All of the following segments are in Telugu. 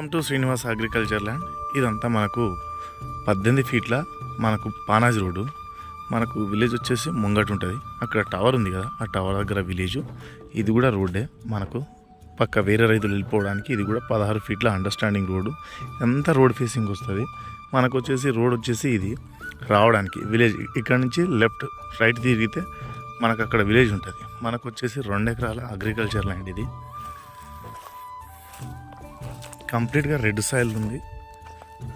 Welcome to Srinivas agriculture land. ఇదంతా మనకు పద్దెనిమిది ఫీట్ల మనకు పానాజీ రోడ్డు. మనకు విలేజ్ వచ్చేసి ముంగట్ ఉంటుంది. అక్కడ టవర్ ఉంది కదా ఆ టవర్ దగ్గర విలేజ్. ఇది కూడా రోడ్డే. మనకు పక్క వేరే రైతులు వెళ్ళిపోవడానికి ఇది కూడా పదహారు ఫీట్ల అండర్స్టాండింగ్ రోడ్డు. ఎంత రోడ్ ఫేసింగ్ వస్తుంది? మనకు వచ్చేసి రోడ్ వచ్చేసి ఇది రావడానికి విలేజ్. ఇక్కడ నుంచి లెఫ్ట్ రైట్ తిరిగితే మనకు అక్కడ విలేజ్ ఉంటుంది. మనకు వచ్చేసి రెండు ఎకరాల అగ్రికల్చర్ ల్యాండ్ ఇది. కంప్లీట్గా రెడ్ సాయిల్ ఉంది.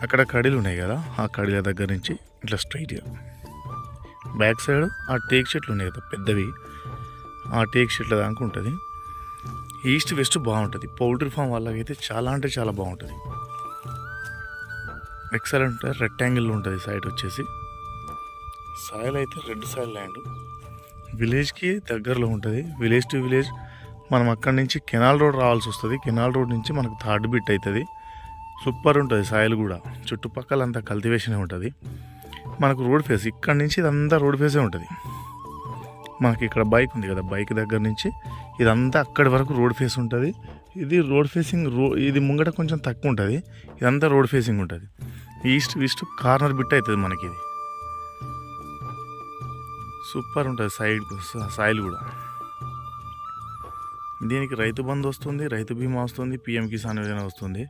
అక్కడ కడీలు ఉన్నాయి కదా ఆ కడీల దగ్గర నుంచి ఇట్లా స్ట్రైట్గా బ్యాక్ సైడ్ ఆ టేక్ చెట్లు ఉన్నాయి కదా పెద్దవి. ఆ టేక్ చెట్ల దాకా ఉంటుంది. ఈస్ట్ వెస్ట్ బాగుంటుంది. పౌల్ట్రీ ఫామ్ వాళ్ళకైతే చాలా అంటే చాలా బాగుంటుంది. ఎక్సలెంట్ రెక్టాంగిల్ ఉంటుంది సైడ్ వచ్చేసి. సాయిల్ అయితే రెడ్ సాయిల్ ల్యాండ్ విలేజ్కి దగ్గరలో ఉంటుంది. విలేజ్ టు విలేజ్ మనం అక్కడి నుంచి కెనాల్ రోడ్ రావాల్సి వస్తుంది. కెనాల్ రోడ్ నుంచి మనకు థర్డ్ బిట్ అవుతుంది సూపర్ ఉంటుంది సాయిల్ కూడా. చుట్టుపక్కల అంతా కల్టివేషనే ఉంటుంది. మనకు రోడ్ ఫేస్ ఇక్కడ నుంచి ఇదంతా రోడ్ ఫేసే ఉంటుంది. మనకి ఇక్కడ బైక్ ఉంది కదా బైక్ దగ్గర నుంచి ఇదంతా అక్కడి వరకు రోడ్ ఫేస్ ఉంటుంది. ఇది రోడ్ ఫేసింగ్ రో ఇది ముంగట కొంచెం తక్కువ ఉంటుంది. ఇదంతా రోడ్ ఫేసింగ్ ఉంటుంది. ఈస్ట్ ఈస్ట్ కార్నర్ బిట్ అవుతుంది మనకి ఇది. సూపర్ ఉంటుంది సైడ్ సాయిల్ కూడా. దీనికి రైతు బంధు వస్తుంది రైతు బీమా వస్తుంది పిఎం కిసాన్ యోజన వస్తుంది.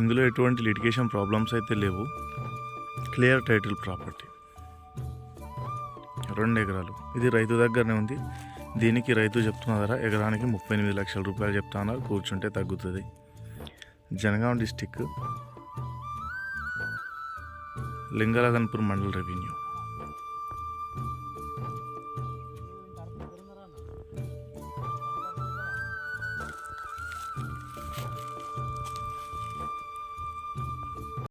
ఇందులో ఎటువంటి లిటిగేషన్ ప్రాబ్లమ్స్ అయితే లేవు. క్లియర్ టైటిల్ ప్రాపర్టీ రెండు ఎకరాలు. ఇది రైతు దగ్గరనే ఉంది. దీనికి రైతు చెప్తున్న ధర ఎకరానికి ముప్పై ఎనిమిది లక్షల రూపాయలు చెప్తున్నారు కూర్చుంటే తగ్గుతుంది. Jangaon district లింగరాజన్పూర్ mandal revenue